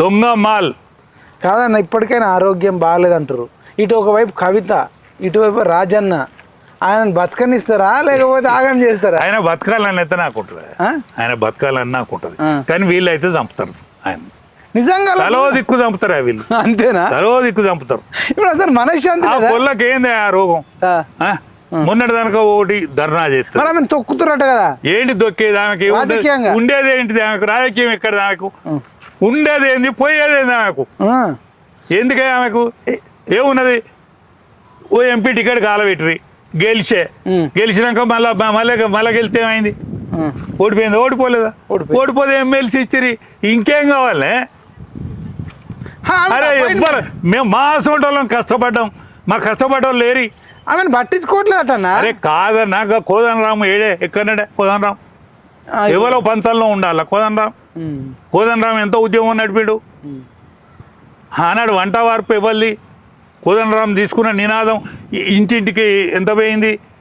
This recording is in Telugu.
దొంగ మాల్. కాదన్న ఇప్పటికైనా ఆరోగ్యం బాగాలేదంటారు. ఇటు ఒకవైపు కవిత ఇటువైపు రాజన్న. ఆయన బతకనిస్తారా? లేకపోతే ఆగం చేస్తారా? ఆయన బతకాలని అయితే నాకు ఉంటుంది? ఆయన బతకాలని నాకు ఉంటుంది. కానీ వీళ్ళు అయితే చంపుతారు ఆయన. నిజంగా తలో దిక్కు చంపుతారు వీళ్ళు? అంతేనా? తలో దిక్కు చంపుతారు. ఇప్పుడు అసలు మనశ్శాంతి పొల్లకి ఏంది ఆ రోగం? మొన్నటి దానిక ఒకటి ధర్నా చేస్తారు. ఆమెను తొక్కుతున్నట్టు కదా? ఏంటి దొక్కేది ఆమెకి. ఉండేది ఏంటిది? ఆమెకు రాజకీయం ఎక్కడ ఆమెకు? ఉండేది ఏంది? పోయేది ఏంది ఆమెకు. ఎందుకే ఆమెకు? ఏమున్నది? ఓ ఎంపీ టికెట్ కాలబెట్టి గెలిచే. గెలిచినాక మళ్ళా మళ్ళీ మళ్ళీ గెలిస్తే ఏమైంది. ఓడిపోయింది? ఓడిపోలేదా. ఓడిపోతే ఎమ్మెల్సీ ఇచ్చిరి. ఇంకేం కావాలి? అరే ఎవ్వరు? మేము మా వాళ్ళం కష్టపడ్డాం. మా కష్టపడ్డోళ్ళు లేరి. ఆమెను పట్టించుకోవట్లేదట అరే కాదన్నా కోదనరాము ఏడే? ఎక్కడనే కోదనరాం ఆ, ఎవరో పంచాల్లో ఉండాల? ఉమ్. కోదనరాం ఎంతో ఉద్యోగం నడిపాడు? ఆనాడు వంట వార్పు ఇవ్వాలి కోదనరాం తీసుకున్న నినాదం ఇంటింటికి ఎంత పోయింది?